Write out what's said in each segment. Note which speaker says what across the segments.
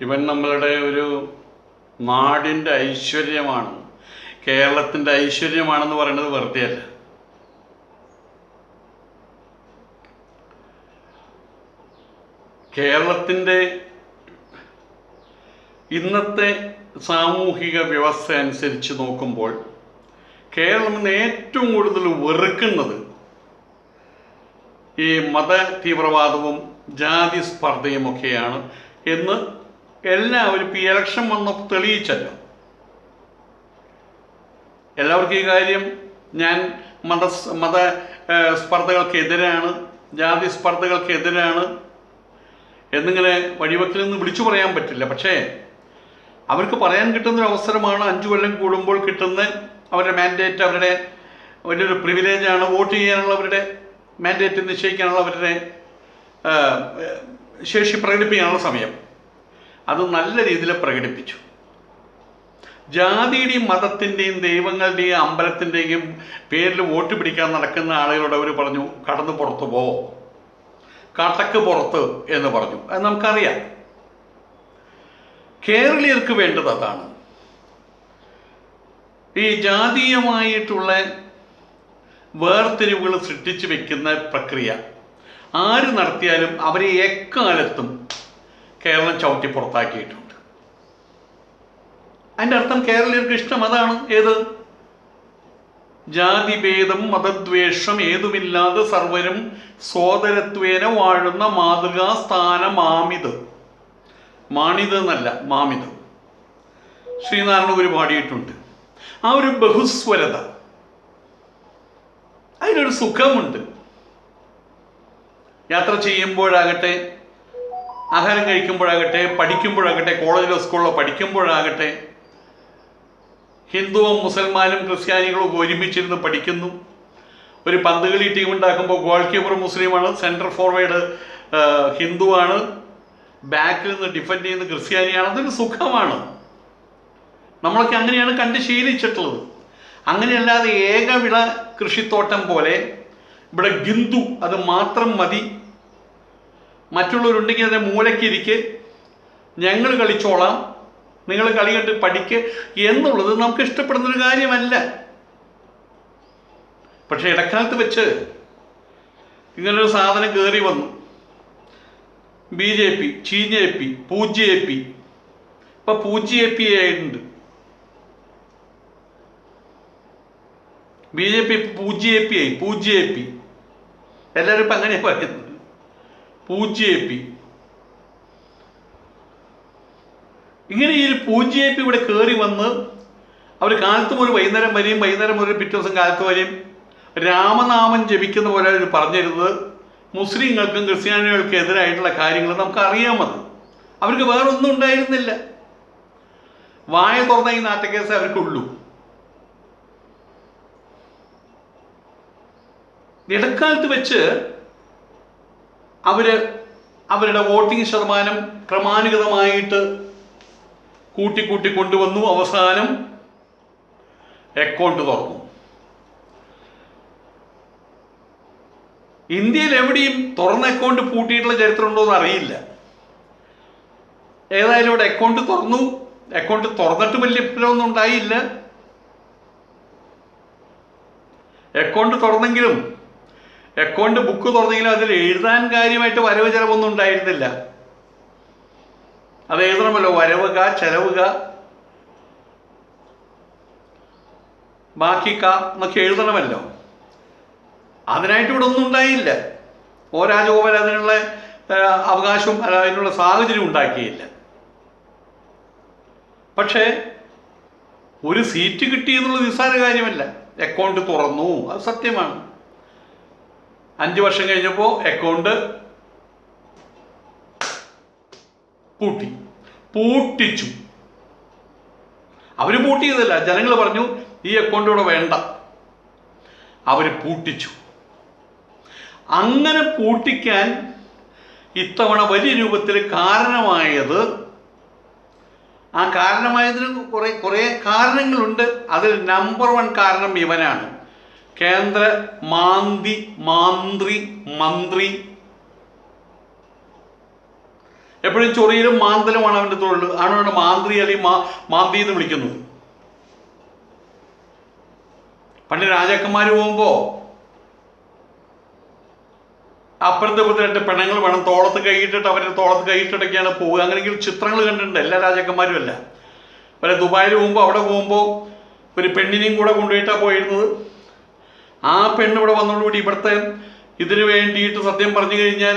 Speaker 1: ഇവൻ നമ്മളുടെ ഒരു നാടിന്റെ ഐശ്വര്യമാണ്. കേരളത്തിന്റെ ഐശ്വര്യമാണെന്ന് പറയുന്നത് വെറുതെയല്ല. കേരളത്തിന്റെ ഇന്നത്തെ സാമൂഹിക വ്യവസ്ഥ അനുസരിച്ച് നോക്കുമ്പോൾ കേരളം ഇന്ന് ഏറ്റവും കൂടുതൽ വെറുക്കുന്നത് ഈ മത തീവ്രവാദവും ജാതി സ്പർദ്ധയുമൊക്കെയാണ് എന്ന് എല്ലാവരും ഈ ഇലക്ഷൻ വന്ന് തെളിയിച്ചല്ലോ. എല്ലാവർക്കും ഈ കാര്യം ഞാൻ മത മത സ്പർദ്ധകൾക്കെതിരാണ് ജാതി സ്പർദ്ധകൾക്കെതിരാണ് എന്നിങ്ങനെ വഴിവെക്കിൽ നിന്ന് വിളിച്ചു പറയാൻ പറ്റില്ല. പക്ഷേ അവർക്ക് പറയാൻ കിട്ടുന്ന ഒരു അവസരമാണ് അഞ്ചു കൊല്ലം കൂടുമ്പോൾ കിട്ടുന്ന അവരുടെ മാൻഡേറ്റ് അവരുടെ വലിയൊരു പ്രിവിലേജാണ് വോട്ട് ചെയ്യാനുള്ള അവരുടെ മാൻഡേറ്റ് നിശ്ചയിക്കാനുള്ള അവരുടെ ശേഷി പ്രകടിപ്പിക്കാനുള്ള സമയം. അത് നല്ല രീതിയിൽ പ്രകടിപ്പിച്ചു. ജാതിയുടെയും മതത്തിന്റെയും ദൈവങ്ങളുടെയും അമ്പലത്തിന്റെയും പേരിൽ വോട്ട് പിടിക്കാൻ നടക്കുന്ന ആളുകളോട് അവർ പറഞ്ഞു കടന്നു പുറത്തു പോ. കട്ടക്ക് പുറത്ത് എന്ന് പറഞ്ഞു. അത് നമുക്കറിയാം. കേരളീയർക്ക് വേണ്ടത് അതാണ്. ഈ ജാതീയമായിട്ടുള്ള വേർതിരിവുകൾ സൃഷ്ടിച്ചു വെക്കുന്ന പ്രക്രിയ. ആര് നടത്തിയാലും അവരെ എക്കാലത്തും കേരളം ചവിട്ടി പുറത്താക്കിയിട്ടുണ്ട്. അതിന്റെ അർത്ഥം കേരളീയർക്ക് ഇഷ്ടം അതാണ്. ഏത്? ജാതിഭേദം മതദ്വേഷം ഏതുമില്ലാതെ സർവരും സോദരത്വേന വാഴുന്ന മാതൃകാ സ്ഥാനമാമിത് മാണിത് എന്നല്ല മാമിത്. ശ്രീനാരായണ ഗുരു പാടിയിട്ടുണ്ട്. ആ ഒരു ബഹുസ്വരത. അതിനൊരു സുഖമുണ്ട്. യാത്ര ചെയ്യുമ്പോഴാകട്ടെ ആഹാരം കഴിക്കുമ്പോഴാകട്ടെ പഠിക്കുമ്പോഴാകട്ടെ കോളേജിലോ സ്കൂളിലോ പഠിക്കുമ്പോഴാകട്ടെ ഹിന്ദുവും മുസൽമാനും ക്രിസ്ത്യാനികളും ഒരുമിച്ചിരുന്ന് പഠിക്കുന്നു. ഒരു പന്തുകളി ടീം ഉണ്ടാക്കുമ്പോൾ ഗോൾ കീപ്പർ മുസ്ലിമാണ് സെൻട്രൽ ഫോർവേഡ് ഹിന്ദുവാണ് ബാക്കിൽ നിന്ന് ഡിഫൻഡ് ചെയ്യുന്ന ക്രിസ്ത്യാനിയാണ്. അതൊരു സുഖമാണ്. നമ്മളൊക്കെ അങ്ങനെയാണ് കണ്ട് ശീലിച്ചിട്ടുള്ളത്. അങ്ങനെയല്ലാതെ ഏകവിള കൃഷിത്തോട്ടം പോലെ ഇവിടെ ഗിന്ദു അത് മാത്രം മതി. മറ്റുള്ളവരുണ്ടെങ്കിൽ അതിനെ മൂലക്കിരിക്ക്. ഞങ്ങൾ കളിച്ചോളാം. നിങ്ങൾ കളി കണ്ട് പഠിക്ക്. എന്നുള്ളത് നമുക്ക് ഇഷ്ടപ്പെടുന്ന ഒരു കാര്യമല്ല. പക്ഷെ ഇടക്കാലത്ത് വെച്ച് ഇങ്ങനൊരു സാധനം കയറി വന്നു. ബി ജെ പി ചീഞ്ഞ എ പി പൂജ്യ എ പി. ഇപ്പൊ പൂജ്യ എ പി ആയിട്ടുണ്ട്. ബി ജെ പി പൂജ്യ എ പി ആയി. പൂജ്യ എ പി. എല്ലാവരും ഇപ്പം അങ്ങനെയാണ് പറയുന്നത്. പൂജ്യ എ പി ഇങ്ങനെ ഈ ഒരു പൂജ്യ എ പി ഇവിടെ കയറി വന്ന് അവർ കാലത്തും ഒരു വൈകുന്നേരം വരെയും വൈകുന്നേരം ഒരു പിറ്റേ ദിവസം കാലത്ത് വരെയും രാമനാമം ജപിക്കുന്ന പോലെ അവർ പറഞ്ഞിരുന്നത് മുസ്ലിങ്ങൾക്കും ക്രിസ്ത്യാനികൾക്കും എതിരായിട്ടുള്ള കാര്യങ്ങൾ നമുക്ക് അറിയാമത് അവർക്ക് വേറെ ഒന്നും ഉണ്ടായിരുന്നില്ല. വായ തുറന്ന ഈ നാട്ടക്കേസ് അവർക്കുള്ളൂ. ഇടക്കാലത്ത് വെച്ച് അവർ അവരുടെ വോട്ടിംഗ് ശതമാനം ക്രമാനുഗതമായിട്ട് കൂട്ടി കൂട്ടി കൊണ്ടുവന്നു. അവസാനം അക്കൗണ്ട് തുറന്നു. ഇന്ത്യയിൽ എവിടെയും തുറന്ന അക്കൗണ്ട് പൂട്ടിയിട്ടുള്ള ചരിത്രമുണ്ടോ എന്ന് അറിയില്ല. ഏതായാലും ഇവിടെ അക്കൗണ്ട് തുറന്നു. അക്കൗണ്ട് തുറന്നിട്ട് വലിയ ഫലമൊന്നും ഉണ്ടായില്ല. അക്കൗണ്ട് തുറന്നെങ്കിലും അക്കൗണ്ട് ബുക്ക് തുറന്നെങ്കിലും അതിൽ എഴുതാൻ കാര്യമായിട്ട് വരവ് ചെലവൊന്നും ഉണ്ടായിരുന്നില്ല. അത് എഴുതണമല്ലോ വരവുക ചെലവുക. ബാക്കി ക എന്നൊക്കെ എഴുതണമല്ലോ. അതിനായിട്ട് ഇവിടെ ഒന്നും ഉണ്ടായില്ല. ഓ രാജഗോപാൽ അതിനുള്ള അവകാശവും അതിനുള്ള സാഹചര്യം ഉണ്ടാക്കിയില്ല. പക്ഷേ ഒരു സീറ്റ് കിട്ടി എന്നുള്ളത് നിസ്സാര കാര്യമല്ല. അക്കൗണ്ട് തുറന്നു അത് സത്യമാണ്. അഞ്ച് വർഷം കഴിഞ്ഞപ്പോൾ അക്കൗണ്ട് പൂട്ടി. പൂട്ടിച്ചു. അവർ പൂട്ടിയതല്ല ജനങ്ങൾ പറഞ്ഞു ഈ അക്കൗണ്ട് ഇവിടെ വേണ്ട. അവർ പൂട്ടിച്ചു. അങ്ങനെ പൂട്ടിക്കാൻ ഇത്തവണ വലിയ രൂപത്തിൽ കാരണമായത് ആ കാരണമായതിന് കുറേ കുറേ കാരണങ്ങളുണ്ട്. അതിൽ നമ്പർ വൺ കാരണം ഇവനാണ്. കേന്ദ്ര മാന്തി മാന്ത്രി മന്ത്രി. എപ്പോഴും ചൊറിയിലും മാന്തലുമാണ് അവന്റെ തൊഴിൽ. ആണ് അവനെ മാന്ത്രി അല്ലെങ്കിൽ മാന്തി എന്ന് വിളിക്കുന്നത് പണ്ട് രാജാക്കന്മാർ പോകുമ്പോൾ അപ്പുറത്തെ ഇപ്പുറത്തെ രണ്ട് പെണ്ണുങ്ങൾ വേണം തോളത്ത് കൈയിട്ടിട്ട് അവരുടെ തോളത്ത് കൈയിട്ടിട്ടൊക്കെയാണ് പോവുക. അങ്ങനെയെങ്കിലും ചിത്രങ്ങൾ കണ്ടിട്ടുണ്ട്. എല്ലാ രാജാക്കന്മാരും അല്ല. ദുബായിൽ പോകുമ്പോൾ അവിടെ പോകുമ്പോൾ ഒരു പെണ്ണിനെയും കൂടെ കൊണ്ടുപോയിട്ടാണ് പോയിരുന്നത്. ആ പെണ്ണ് ഇവിടെ വന്നതോടുകൂടി ഇവിടുത്തെ ഇതിനു വേണ്ടിയിട്ട് സത്യം പറഞ്ഞു കഴിഞ്ഞാൽ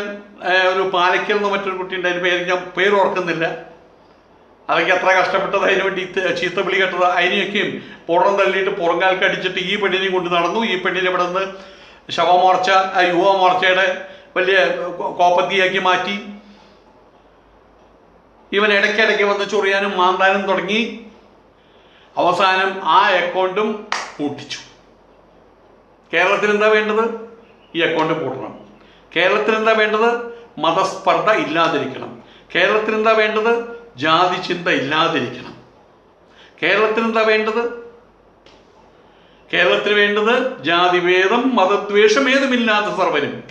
Speaker 1: ഒരു പാലയ്ക്കൽ എന്ന മറ്റൊരു കുട്ടിയുണ്ട് അതിന് പേര് ഞാൻ പേര് ഓർക്കുന്നില്ല. അതൊക്കെ അത്ര കഷ്ടപ്പെട്ടത്. അതിന് വേണ്ടി ചീത്ത വിളി കേട്ടത് അതിനെയൊക്കെയും പുറം തള്ളിയിട്ട് പുറങ്കാൽക്ക് അടിച്ചിട്ട് ഈ പെണ്ണിനെയും കൊണ്ട് നടന്നു. ഈ പെണ്ണിനെ ഇവിടെ നിന്ന് ശവമോർച്ച യുവമോർച്ചയുടെ വലിയ കോപ്പത്തിയാക്കി മാറ്റി. ഇവൻ ഇടയ്ക്കിടയ്ക്ക് വന്ന് ചൊറിയാനും മാന്താനും തുടങ്ങി. അവസാനം ആ അക്കൗണ്ടും പൂട്ടിച്ചു. കേരളത്തിൽ എന്താ വേണ്ടത്? ഈ അക്കൗണ്ട് പൂട്ടണം. കേരളത്തിൽ എന്താ വേണ്ടത്? മതസ്പർദ്ധ ഇല്ലാതിരിക്കണം. കേരളത്തിൽ എന്താ വേണ്ടത്? ജാതി ചിന്ത ഇല്ലാതിരിക്കണം. കേരളത്തിൽ എന്താ വേണ്ടത്? കേരളത്തിന് വേണ്ടത് ജാതിഭേദം മതദ്വേഷം ഏതുമില്ലാത്ത സർവരും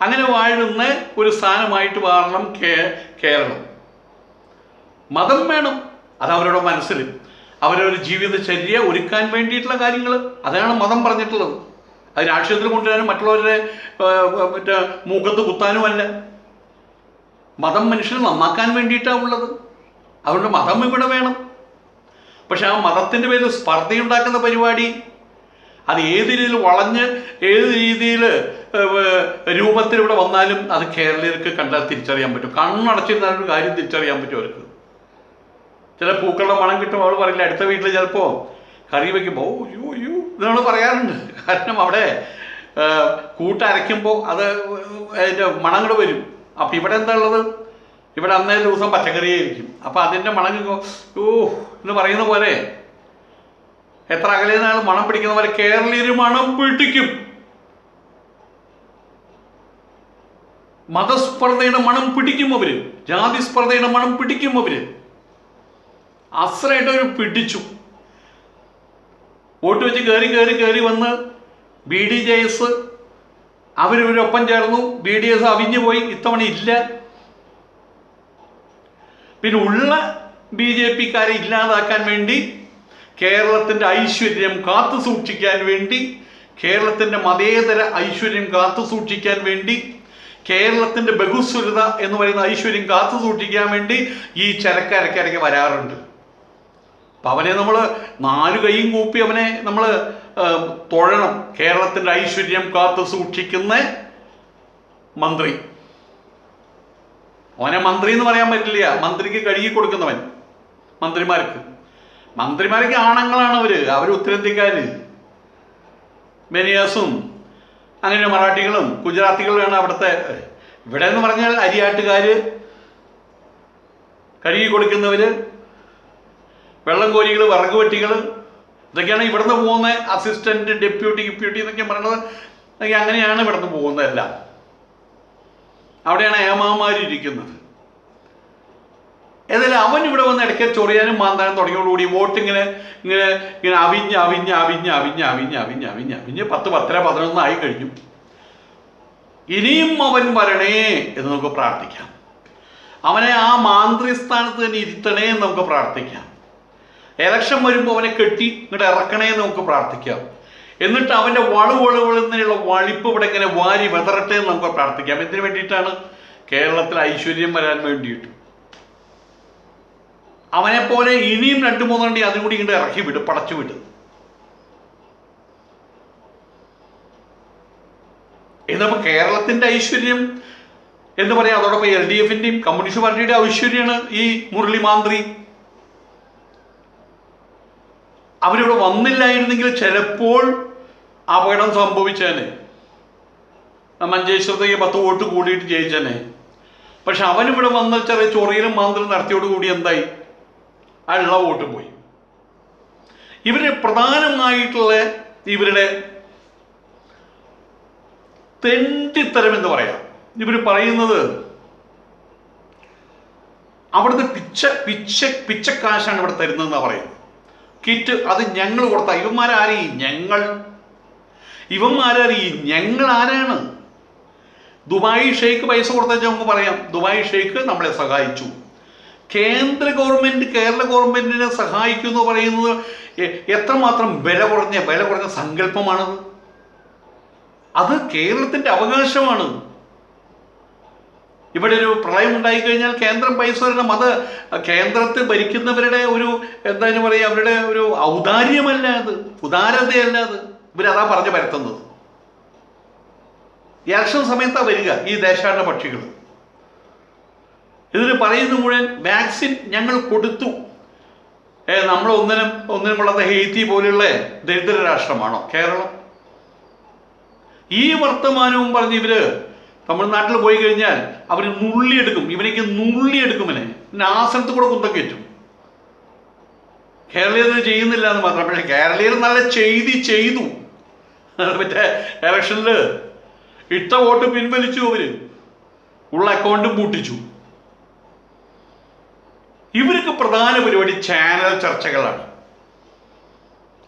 Speaker 1: അങ്ങനെ വാഴുന്ന ഒരു സ്ഥാനമായിട്ട് മാറണം കേ കേരളം. മതം വേണം. അത് അവരുടെ മനസ്സിൽ. അവരവരുടെ ജീവിതചര്യ ഒരുക്കാൻ വേണ്ടിയിട്ടുള്ള കാര്യങ്ങൾ അതാണ് മതം പറഞ്ഞിട്ടുള്ളത്. അത് രാഷ്ട്രീയത്തിൽ കൊണ്ടുവരാനും മറ്റുള്ളവരുടെ മറ്റേ മുഖത്ത് മൂക്കത്ത് കുത്താനുമല്ല മതം മനുഷ്യനെ നന്നാക്കാൻ വേണ്ടിയിട്ടാണ് ഉള്ളത്. അതുകൊണ്ട് മതം ഇവിടെ വേണം. പക്ഷെ ആ മതത്തിന്റെ പേരിൽ സ്പർദ്ധയുണ്ടാക്കുന്ന പരിപാടി അത് ഏത് രീതിയിൽ വളഞ്ഞ് ഏത് രീതിയിൽ രൂപത്തിൽ ഇവിടെ വന്നാലും അത് കേരളീയർക്ക് കണ്ടാൽ തിരിച്ചറിയാൻ പറ്റും. കണ്ണടച്ചിരുന്നാലും ഒരു കാര്യം തിരിച്ചറിയാൻ പറ്റും അവർക്ക്. ചില പൂക്കളുടെ മണം കിട്ടും. അവൾ പറയില്ല അടുത്ത വീട്ടിൽ ചിലപ്പോൾ കറി വയ്ക്കുമ്പോൾ ഓ യു യു ഇതാണ് പറയാറുണ്ട്. കാരണം അവിടെ കൂട്ടരയ്ക്കുമ്പോൾ അത് അതിന്റെ മണങ്ങൾ വരും. അപ്പം ഇവിടെ എന്താ ഉള്ളത്? ഇവിടെ അന്നേ ദിവസം പച്ചക്കറിയായിരിക്കും. അപ്പം അതിന്റെ മണം ഓ എന്ന് പറയുന്ന പോലെ എത്ര അകലെ നാൾ മണം പിടിക്കുന്ന പോലെ കേരളീയർ മണം പിടിക്കും. മതസ്പർദ്ധയുടെ മണം പിടിക്കും അവർ. ജാതി സ്പർദ്ധയുടെ മണം പിടിക്കും അവർ. അസ്രമായിട്ട് അവർ പിടിച്ചു. വോട്ട് വെച്ച് കയറി കയറി കയറി വന്ന് ബി ഡി ജെ എസ് അവരിവരൊപ്പം ചേർന്നു. ബി ഡി എസ് അവിഞ്ഞു പോയി. ഇത്തവണ ഇല്ല. പിന്നെ ഉള്ള ബി ജെ പിക്കാരെ ഇല്ലാതാക്കാൻ വേണ്ടി കേരളത്തിന്റെ ഐശ്വര്യം കാത്തു സൂക്ഷിക്കാൻ വേണ്ടി കേരളത്തിന്റെ മതേതര ഐശ്വര്യം കാത്തു സൂക്ഷിക്കാൻ വേണ്ടി കേരളത്തിന്റെ ബഹുസ്വരത എന്ന് പറയുന്ന ഐശ്വര്യം കാത്തു സൂക്ഷിക്കാൻ വേണ്ടി ഈ ചരക്കരക്കരയ്ക്ക് വരാറുണ്ട്. അപ്പം അവനെ നമ്മൾ നാല് കൈയും കൂപ്പി അവനെ നമ്മൾ തൊഴണം. കേരളത്തിന്റെ ഐശ്വര്യം കാത്തു സൂക്ഷിക്കുന്ന മന്ത്രി. അവനെ മന്ത്രി എന്ന് പറയാൻ പറ്റില്ല. മന്ത്രിക്ക് കഴുകി കൊടുക്കുന്നവൻ. മന്ത്രിമാർക്ക്. മന്ത്രിമാർക്ക് ആണുങ്ങളാണ് അവർ. അവർ ഉത്തരേന്ത്യക്കാര്. ബനിയാസും അങ്ങനെ മറാഠികളും ഗുജറാത്തികളുമാണ് അവിടുത്തെ ഇവിടെ എന്ന് പറഞ്ഞാൽ അരിയാട്ടുകാര് കഴുകി കൊടുക്കുന്നവര്. വെള്ളം കോരികൾ വിറക് വെട്ടികൾ ഇതൊക്കെയാണ് ഇവിടുന്ന് പോകുന്ന അസിസ്റ്റന്റ് ഡെപ്യൂട്ടി ഡെപ്യൂട്ടി എന്നൊക്കെ പറയുന്നത് അങ്ങനെയാണ് ഇവിടുന്ന് പോകുന്നതെല്ലാം. അവിടെയാണ് ഏമാമാരിയ്ക്കുന്നത് ഏതായാലും അവൻ ഇവിടെ വന്ന് ഇടയ്ക്ക് ചൊറിയാനും മാന്താനും തുടങ്ങിയോടുകൂടി വോട്ട് ഇങ്ങനെ ഇങ്ങനെ അവിഞ്ഞ് അവിഞ്ഞ് അവിഞ്ഞ് അവിഞ്ഞ് അവിഞ്ഞ് അവിഞ്ഞ് അവിഞ്ഞ് അവിഞ്ഞ് പത്ത് പത്തര പതിനൊന്ന് ആയി കഴിഞ്ഞു. ഇനിയും അവൻ വരണേ എന്ന് നമുക്ക് പ്രാർത്ഥിക്കാം. അവനെ ആ മാന്ത്രി സ്ഥാനത്ത് തന്നെ ഇരുത്തണേ എന്ന് നമുക്ക് പ്രാർത്ഥിക്കാം. എലക്ഷൻ വരുമ്പോൾ അവനെ കെട്ടി ഇങ്ങോട്ട് ഇറക്കണേ എന്ന് നമുക്ക് പ്രാർത്ഥിക്കാം. എന്നിട്ട് അവന്റെ വളുവളുവെന്നുള്ള വളിപ്പ് ഇവിടെ ഇങ്ങനെ വാരി വെതറട്ടെ എന്ന് നമുക്ക് പ്രാർത്ഥിക്കാം. എന്തിനു വേണ്ടിയിട്ടാണ്? കേരളത്തിൽ ഐശ്വര്യം വരാൻ വേണ്ടിയിട്ട്. അവനെ പോലെ ഇനിയും രണ്ടു മൂന്നെണ്ണി അതും കൂടി ഇങ്ങോട്ട് ഇറക്കി വിടും പടച്ചു വിടും. എന്നപ്പോൾ കേരളത്തിന്റെ ഐശ്വര്യം എന്ന് പറയാം. അതോടൊപ്പം എൽ ഡി എഫിന്റെയും കമ്മ്യൂണിസ്റ്റ് പാർട്ടിയുടെ ഐശ്വര്യമാണ് ഈ മുരളി മാന്ത്രി. അവരിവിടെ വന്നില്ലായിരുന്നെങ്കിൽ ചിലപ്പോൾ അപകടം സംഭവിച്ചേനെ. മഞ്ചേശ്വരത്തേക്ക് പത്ത് വോട്ട് കൂടിയിട്ട് ജയിച്ചേനെ. പക്ഷെ അവനിവിടെ വന്ന ചെറിയ ചൊറിയിലും മാന്തലും നടത്തിയോട് കൂടി എന്തായി? അയാളുള്ള വോട്ട് പോയി. ഇവർ പ്രധാനമായിട്ടുള്ള ഇവരുടെ തെണ്ടിത്തരം എന്ന് പറയാം. ഇവർ പറയുന്നത് അവിടുത്തെ പിച്ച പിച്ച പിച്ചക്കാശാണ് ഇവിടെ തരുന്നതെന്നാണ് പറയുന്നത്. കിറ്റ് അത് ഞങ്ങൾ കൊടുത്ത. ഇവന്മാരാരീ? ഞങ്ങൾ. ഇവന്മാരാരീ? ഞങ്ങൾ ആരാണ്? ദുബായ് ഷെയ്ഖ് പൈസ കൊടുത്താൽ നമുക്ക് പറയാം. ദുബായ് ഷെയ്ഖ് നമ്മളെ സഹായിച്ചു. കേന്ദ്ര ഗവൺമെന്റ് കേരള ഗവൺമെന്റിനെ സഹായിക്കും എന്ന് പറയുന്നത് എത്രമാത്രം വില കുറഞ്ഞ വില കുറഞ്ഞ സങ്കല്പമാണത്? അത് കേരളത്തിന്റെ അവകാശമാണ്. ഇവിടെ ഒരു പ്രളയം ഉണ്ടായി കഴിഞ്ഞാൽ കേന്ദ്രം പൈസ വരണം അത് കേന്ദ്രത്തിൽ ഭരിക്കുന്നവരുടെ ഒരു എന്താണ് പറയുക അവരുടെ ഒരു ഔദാര്യമല്ല അത് ഉദാരതയല്ല അത്. ഇവരതാ പറഞ്ഞു പരത്തുന്നത്. ഇലക്ഷൻ സമയത്താ വരിക ഈ ദേശാടന പക്ഷികൾ ഇതിന് പറയുന്ന മുഴുവൻ വാക്സിൻ ഞങ്ങൾ കൊടുത്തു. ഏ നമ്മൾ ഒന്നിനും ഒന്നിനും വളർന്ന ഹെയ്ത്തി പോലെയുള്ള ദരിദ്ര രാഷ്ട്രമാണോ? കേരളം. ഈ വർത്തമാനവും പറഞ്ഞ് ഇവർ തമിഴ്നാട്ടിൽ പോയി കഴിഞ്ഞാൽ അവർ നുള്ളിയെടുക്കും. ഇവനേക്ക് നുള്ളിയെടുക്കും ഇവനെ പിന്നെ ആസനത്ത് കൂടെ കുന്തം കയറ്റും. കേരളീയർ ചെയ്യുന്നില്ല എന്ന് മാത്രം. പക്ഷേ കേരളീയർ നല്ല ചെയ്തി ചെയ്തു. മറ്റേ ഇലക്ഷനിൽ ഇട്ട വോട്ട് പിൻവലിച്ചു അവർ ഉള്ള അക്കൗണ്ടും പൂട്ടിച്ചു. ഇവർക്ക് പ്രധാന പരിപാടി ചാനൽ ചർച്ചകളാണ്.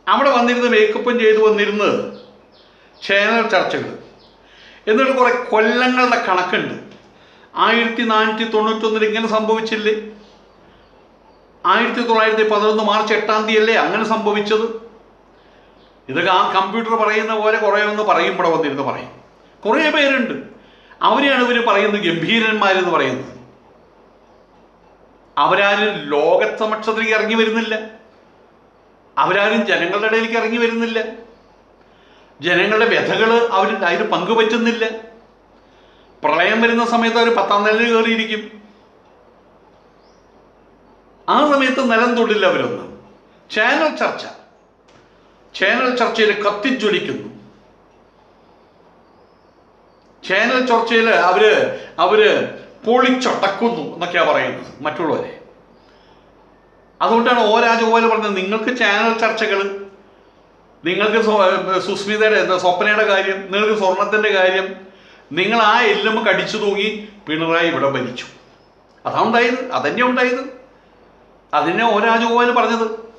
Speaker 1: അവിടെ വന്നിരുന്ന് മേക്കപ്പും ചെയ്തു വന്നിരുന്നത് ചാനൽ ചർച്ചകൾ എന്നിട്ട് കുറെ കൊല്ലങ്ങളുടെ കണക്കുണ്ട്. ആയിരത്തി നാനൂറ്റി തൊണ്ണൂറ്റൊന്നിൽ ഇങ്ങനെ സംഭവിച്ചില്ലേ? ആയിരത്തി തൊള്ളായിരത്തി പതിനൊന്ന് മാർച്ച് എട്ടാം തീയതി അല്ലേ അങ്ങനെ സംഭവിച്ചത്? ഇതൊക്കെ ആ കമ്പ്യൂട്ടർ പറയുന്ന പോലെ കുറേ ഒന്ന് പറയും ഇവിടെ വന്നിരുന്ന് പറയും. കുറേ പേരുണ്ട്. അവരെയാണ് ഇവർ പറയുന്നത് ഗംഭീരന്മാരെന്ന് പറയുന്നത്. അവരാരും ലോകസമക്ഷത്തിലേക്ക് ഇറങ്ങി വരുന്നില്ല. അവരാരും ജനങ്ങളുടെ ഇടയിലേക്ക് ഇറങ്ങി വരുന്നില്ല. ജനങ്ങളുടെ വ്യഥകൾ അവർ അതിന് പങ്കുപറ്റുന്നില്ല. പ്രളയം വരുന്ന സമയത്ത് അവർ പത്താം നിലയിൽ കയറിയിരിക്കും. ആ സമയത്ത് നിലം തൊടില്ല അവരൊന്നും. ചാനൽ ചർച്ച. ചാനൽ ചർച്ചയിൽ കത്തിജ്വലിക്കുന്നു. ചാനൽ ചർച്ചയിൽ അവർ അവർ പൊളിച്ചടക്കുന്നു എന്നൊക്കെയാ പറയുന്നത് മറ്റുള്ളവരെ. അതുകൊണ്ടാണ് ഓ രാജഗോപാൽ പറഞ്ഞത് നിങ്ങൾക്ക് ചാനൽ ചർച്ചകൾ നിങ്ങൾക്ക് സുസ്മിതയുടെ സ്വപ്നയുടെ കാര്യം നിങ്ങൾക്ക് സ്വർണത്തിന്റെ കാര്യം നിങ്ങൾ ആ എല്ലും കടിച്ചു തൂങ്ങി പിണറായി ഇവിടെ ഭരിച്ചു. അതാ ഉണ്ടായത് അതന്നെ ഉണ്ടായത്. അതിനെ ഓ രാജഗോപാൽ പറഞ്ഞത്.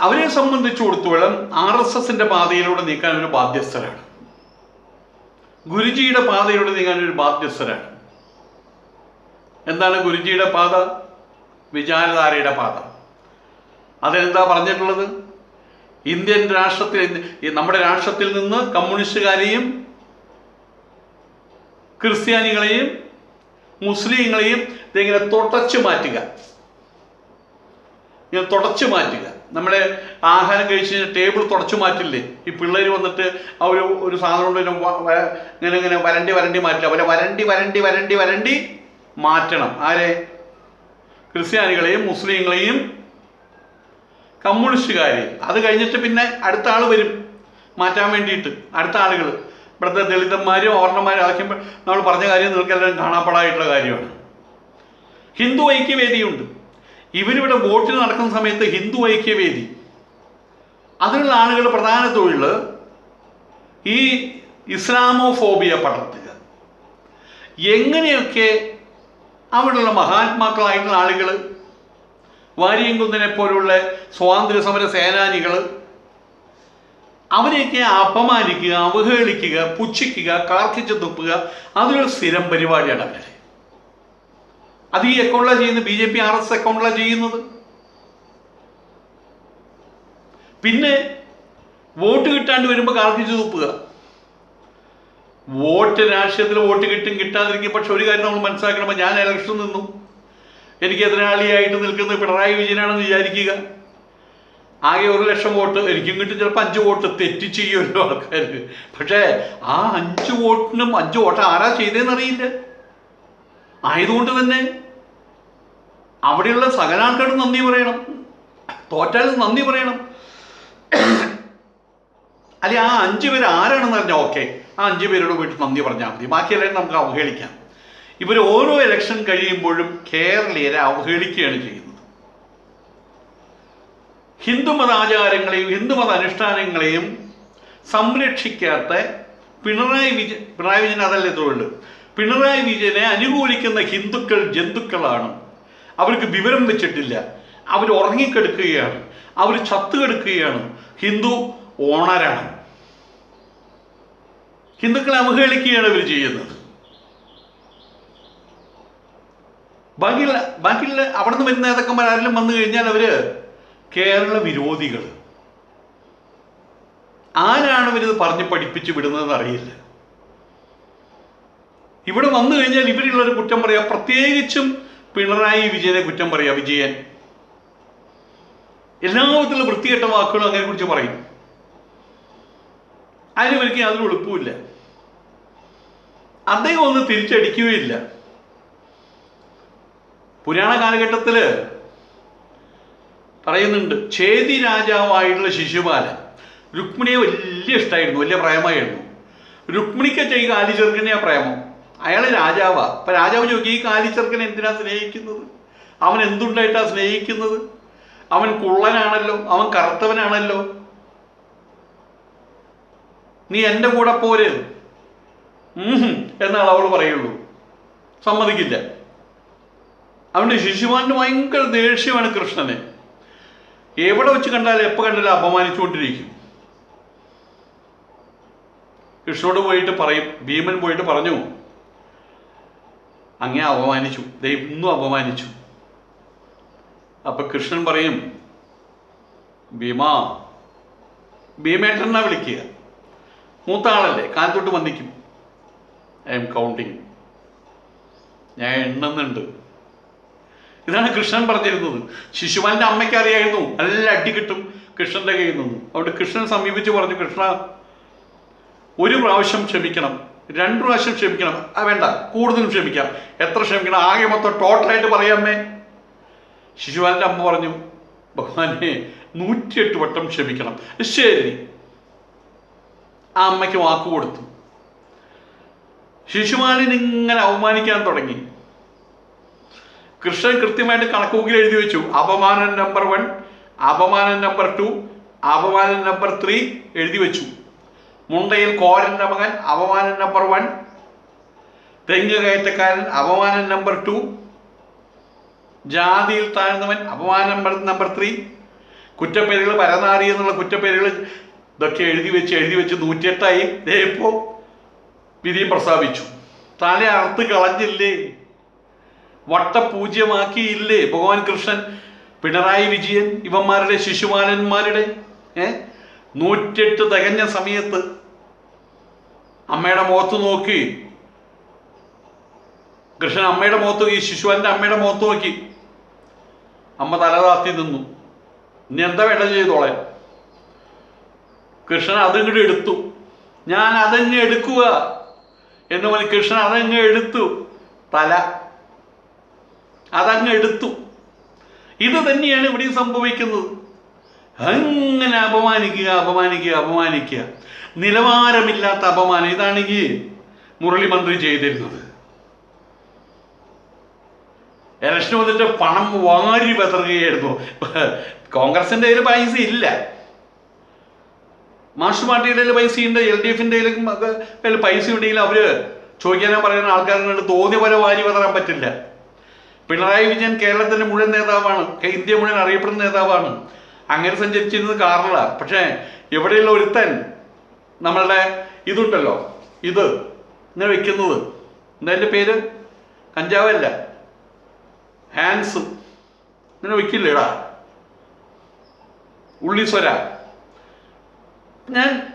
Speaker 1: അവരെ സംബന്ധിച്ചിടത്തോളം ആർ എസ് എസിന്റെ പാതയിലൂടെ നീക്കാൻ ഒരു ബാധ്യസ്ഥരാണ്. ഗുരുജിയുടെ പാതയിലൂടെ നീങ്ങാൻ ഒരു ബാധ്യസ്ഥരാണ്. എന്താണ് ഗുരുജിയുടെ പാത? വിചാരധാരയുടെ പാത. അതെന്താ പറഞ്ഞിട്ടുള്ളത്? ഇന്ത്യൻ രാഷ്ട്രത്തിൽ നമ്മുടെ രാഷ്ട്രത്തിൽ നിന്ന് കമ്മ്യൂണിസ്റ്റുകാരെയും ക്രിസ്ത്യാനികളെയും മുസ്ലിങ്ങളെയും ഇതിങ്ങനെ തുടച്ചു മാറ്റുക. ഇങ്ങനെ തുടച്ചു മാറ്റുക. നമ്മുടെ ആഹാരം കഴിച്ച് കഴിഞ്ഞാൽ ടേബിൾ തുടച്ചു മാറ്റില്ലേ? ഈ പിള്ളേർ വന്നിട്ട് അവർ ഒരു സാധനം കൊണ്ട് ഇങ്ങനെ ഇങ്ങനെ വരണ്ടി വരണ്ടി മാറ്റില്ല. അവരെ വരണ്ടി വരണ്ടി വരണ്ടി വരണ്ടി മാറ്റണം. ആരെ? ക്രിസ്ത്യാനികളെയും മുസ്ലിങ്ങളെയും കമ്മ്യൂണിസ്റ്റുകാരെയും അത് കഴിഞ്ഞിട്ട് പിന്നെ അടുത്ത ആൾ വരും. മാറ്റാൻ വേണ്ടിയിട്ട്. അടുത്ത ആളുകൾ ഇവിടുത്തെ ദളിതന്മാരും ഓർണന്മാരും അതൊക്കെ നമ്മൾ പറഞ്ഞ കാര്യം നിങ്ങൾക്കെല്ലാം കാണാപ്പാടായിട്ടുള്ള കാര്യമാണ്. ഹിന്ദു ഐക്യവേദിയുണ്ട്. ഇവരിവിടെ വോട്ടിന് നടക്കുന്ന സമയത്ത് ഹിന്ദു ഐക്യവേദി. അതിനുള്ള ആളുകൾ പ്രധാന തൊഴിൽ ഈ ഇസ്ലാമോഫോബിയ പടർത്തുക എങ്ങനെയൊക്കെ അവിടെയുള്ള മഹാത്മാക്കളായിട്ടുള്ള ആളുകൾ വാരിയംകുന്നനെ പോലുള്ള സ്വാതന്ത്ര്യ സമര സേനാനികൾ അവരെയൊക്കെ അപമാനിക്കുക അവഹേളിക്കുക പുച്ഛിക്കുക കാർക്കിച്ച് തുപ്പുക അതൊരു സ്ഥിരം പരിപാടിയാണ് അവരുടെ അത് ഈ അക്കൗണ്ടിലാണ് ചെയ്യുന്നത്? B J P R S അക്കൗണ്ടിലാണ് ചെയ്യുന്നത്? പിന്നെ വോട്ട് കിട്ടാണ്ട് വരുമ്പോൾ കാർക്കിച്ച് തുപ്പുക. വോട്ട് രാഷ്ട്രീയത്തിൽ വോട്ട് കിട്ടും കിട്ടാതിരിക്കും പക്ഷെ ഒരു കാര്യം നമ്മൾ മനസ്സിലാക്കണം ഞാൻ ഇലക്ഷൻ നിന്നു. എനിക്ക് എതിരാളിയായിട്ട് നിൽക്കുന്നത് പിണറായി വിജയനാണെന്ന് വിചാരിക്കുക. ആകെ ഒരു ലക്ഷം വോട്ട് എനിക്കും കിട്ടും. ചിലപ്പോൾ അഞ്ച് വോട്ട് തെറ്റി ചെയ്യുമല്ലോ ആൾക്കാർ പക്ഷേ ആ അഞ്ച് വോട്ടിനും അഞ്ച് വോട്ട് ആരാ ചെയ്തതെന്ന് അറിയില്ല. ആയതുകൊണ്ട് തന്നെ അവിടെയുള്ള സകല ആൾക്കാരും നന്ദി പറയണം. തോറ്റാലും നന്ദി പറയണം. അല്ലെ ആ അഞ്ച് പേര് ആരാണെന്ന് പറഞ്ഞാൽ ഓക്കെ. ആ അഞ്ച് പേരോട് പോയിട്ട് നന്ദി പറഞ്ഞാൽ മതി. ബാക്കിയെല്ലാം നമുക്ക് അവഹേളിക്കാം. ഇവർ ഓരോ ഇലക്ഷൻ കഴിയുമ്പോഴും കേരളീയരെ അവഹേളിക്കുകയാണ് ചെയ്യുന്നത്. ഹിന്ദുമത ആചാരങ്ങളെയും ഹിന്ദുമത അനുഷ്ഠാനങ്ങളെയും സംരക്ഷിക്കാത്ത പിണറായി വിജയൻ പിണറായി വിജയൻ അതല്ലേ തൊഴിൽ പിണറായി വിജയനെ അനുകൂലിക്കുന്ന ഹിന്ദുക്കൾ ജന്തുക്കളാണ്. അവർക്ക് വിവരം വെച്ചിട്ടില്ല. അവർ ഉറങ്ങിക്കെടുക്കുകയാണ്. അവർ ചത്തുകെടുക്കുകയാണ്. ഹിന്ദു ഓണരാണ്. ഹിന്ദുക്കളെ അവഹേളിക്കുകയാണ് ഇവർ ചെയ്യുന്നത്. ബാക്കിയുള്ള ബാക്കിയുള്ള അവിടെ നിന്ന് വരുന്ന നേതാക്കന്മാർ ആരെങ്കിലും വന്നു കഴിഞ്ഞാൽ അവർ കേരള വിരോധികൾ ആരാണ് ഇവരിത് പറഞ്ഞ് പഠിപ്പിച്ച് വിടുന്നതെന്ന് അറിയില്ല. ഇവിടെ വന്നു കഴിഞ്ഞാൽ ഇവരുള്ളൊരു കുറ്റം പറയാ. പ്രത്യേകിച്ചും പിണറായി വിജയനെ കുറ്റം പറയാ വിജയൻ. എല്ലാ വൃത്തികെട്ട വാക്കുകളും അങ്ങനെ കുറിച്ച് പറയും. അതിന് ഇവർക്ക് യാതൊരു എളുപ്പമില്ല അദ്ദേഹം ഒന്ന് തിരിച്ചടിക്കുകയില്ല. പുരാണ കാലഘട്ടത്തിൽ പറയുന്നുണ്ട് ചേതി രാജാവായിട്ടുള്ള ശിശുപാലൻ. രുക്മിണിയെ വലിയ ഇഷ്ടമായിരുന്നു വലിയ പ്രേമമായിരുന്നു. ഈ കാലി ചെറുക്കനെയാ പ്രേമം. അയാൾ രാജാവാ. അപ്പൊ രാജാവ് ചോദിക്കും ഈ കാലി ചെറുക്കനെ എന്തിനാ സ്നേഹിക്കുന്നത്? അവൻ എന്തുണ്ടായിട്ടാ സ്നേഹിക്കുന്നത്? അവൻ കുള്ളനാണല്ലോ അവൻ കറുത്തവനാണല്ലോ. നീ എന്റെ കൂടെ പോര്. ഉം എന്നാണ് അവൾ പറയുള്ളൂ. സമ്മതിക്കില്ല. അവന്റെ ശിശുപാലിന് ഭയങ്കര ദേഷ്യമാണ് കൃഷ്ണനെ. എവിടെ വെച്ച് കണ്ടാലും എപ്പോൾ കണ്ടാലും അപമാനിച്ചുകൊണ്ടിരിക്കും. കൃഷ്ണോട് പോയിട്ട് പറയും ഭീമൻ പോയിട്ട് പറഞ്ഞു അങ്ങനെ അപമാനിച്ചു ദൈവം അപമാനിച്ചു. അപ്പൊ കൃഷ്ണൻ പറയും ഭീമ ഭീമേട്ടനാ വിളിക്കുക? മൂത്ത ആളല്ലേ കാലത്തോട്ട് വന്നിക്കും. I'm counting. ഞാൻ എണ്ണുന്നുണ്ട്. ഇതാണ് കൃഷ്ണൻ പറഞ്ഞിരുന്നത്. ശിശുപാലിന്റെ അമ്മയ്ക്ക് അറിയായിരുന്നു. നല്ല അടി കിട്ടും കൃഷ്ണന്റെ കയ്യിൽ നിന്നും. അവിടെ കൃഷ്ണൻ സമീപിച്ച് പറഞ്ഞു കൃഷ്ണ ഒരു പ്രാവശ്യം ക്ഷമിക്കണം. രണ്ടു പ്രാവശ്യം ക്ഷമിക്കണം. ആ വേണ്ട. കൂടുതലും ക്ഷമിക്കാം. എത്ര ക്ഷമിക്കണം? ആകെ മൊത്തം ടോട്ടലായിട്ട് പറയാമേ ശിശുപാലിന്റെ അമ്മ. പറഞ്ഞു ഭഗവാനെ നൂറ്റിയെട്ട് വട്ടം ക്ഷമിക്കണം. ശരി. ആ അമ്മയ്ക്ക് വാക്ക് കൊടുത്തു. ശിശുപാലിന് ഇങ്ങനെ അവമാനിക്കാൻ തുടങ്ങി. കൃഷ്ണൻ കൃത്യമായിട്ട് കണക്കുകൂക്കിൽ എഴുതി വെച്ചു. അപമാനം നമ്പർ വൺ അപമാനം നമ്പർ ടു അപമാനം നമ്പർ ത്രീ എഴുതി വെച്ചു. മുണ്ടയിൽ കോരന്റെ മകൻ അപമാനം നമ്പർ വൺ തെങ്ങ് കയറ്റക്കാരൻ അപമാനം നമ്പർ ടു ജാതിയിൽ താഴ്ന്നവൻ അപമാനം നമ്പർ ത്രീ കുറ്റപ്പേരുകൾ പരനാരി എന്നുള്ള കുറ്റപ്പേരുകൾ ഇതൊക്കെ എഴുതി വെച്ച് എഴുതി വെച്ച് നൂറ്റിയെട്ടായി. ദേ ഇപ്പോ വിധിയും പ്രസ്താവിച്ചു. തല അറുത്ത് കളഞ്ഞില്ലേ? വട്ടപൂജ്യമാക്കിയില്ലേ ഭഗവാൻ കൃഷ്ണൻ? പിണറായി വിജയൻ ഇവന്മാരുടെ ശിശുമാലന്മാരുടെ ഏ? നൂറ്റെട്ട് തികഞ്ഞ സമയത്ത് അമ്മയുടെ മുഖത്ത് നോക്കി. കൃഷ്ണൻ അമ്മയുടെ മുഖത്ത് ഈ ശിശുവാന്റെ അമ്മയുടെ മുഖത്ത് നോക്കി. അമ്മ തലതാത്തി നിന്നു. ഇനി എന്താ വേണ്ട ചെയ്തോളെ? കൃഷ്ണൻ അതിങ്ങോട്ട് എടുത്തു. ഞാൻ അതങ്ങ് എടുക്കുക. എന്ന് പറഞ്ഞ് കൃഷ്ണൻ അതങ്ങ് എടുത്തു. തല അതങ്ങ് എടുത്തു ഇത് തന്നെയാണ് ഇവിടെ സംഭവിക്കുന്നത്. അങ്ങനെ അപമാനിക്കുക അപമാനിക്കുക അപമാനിക്കുക. നിലവാരമില്ലാത്ത അപമാനം. ഇതാണെങ്കിൽ മുരളി മന്ത്രി ചെയ്തിരുന്നത്. ഇലക്ഷൻ വന്നിട്ട് പണം വാരി വെതറുകയായിരുന്നു. കോൺഗ്രസിന്റെ കയ്യിൽ പൈസ ഇല്ല. മാർഷ് പാർട്ടിയുടെ പൈസ ഉണ്ട് എൽ ഡി എഫിന്റെ പൈസ ഉണ്ടെങ്കിൽ അവർ ചോദിക്കാനോ പറയുന്ന ആൾക്കാരുടെ തോന്നിയ പോലെ വാരി വെതറാൻ പറ്റില്ല. പിണറായി വിജയൻ കേരളത്തിന്റെ മുഴുവൻ നേതാവാണ്. ഇന്ത്യ മുഴുവൻ അറിയപ്പെടുന്ന നേതാവാണ്. അങ്ങനെ സഞ്ചരിച്ചിരുന്നത് കാറിലാണ് പക്ഷേ എവിടെയുള്ള ഒരുത്തൻ നമ്മളുടെ ഇതുണ്ടല്ലോ. ഇത് ഇങ്ങനെ വെക്കുന്നത്. എന്താ പേര്? കഞ്ചാവല്ല. ഹാൻസ്. ഇങ്ങനെ വെക്കില്ലേടാ. ഉള്ളിസ്വര ഞാൻ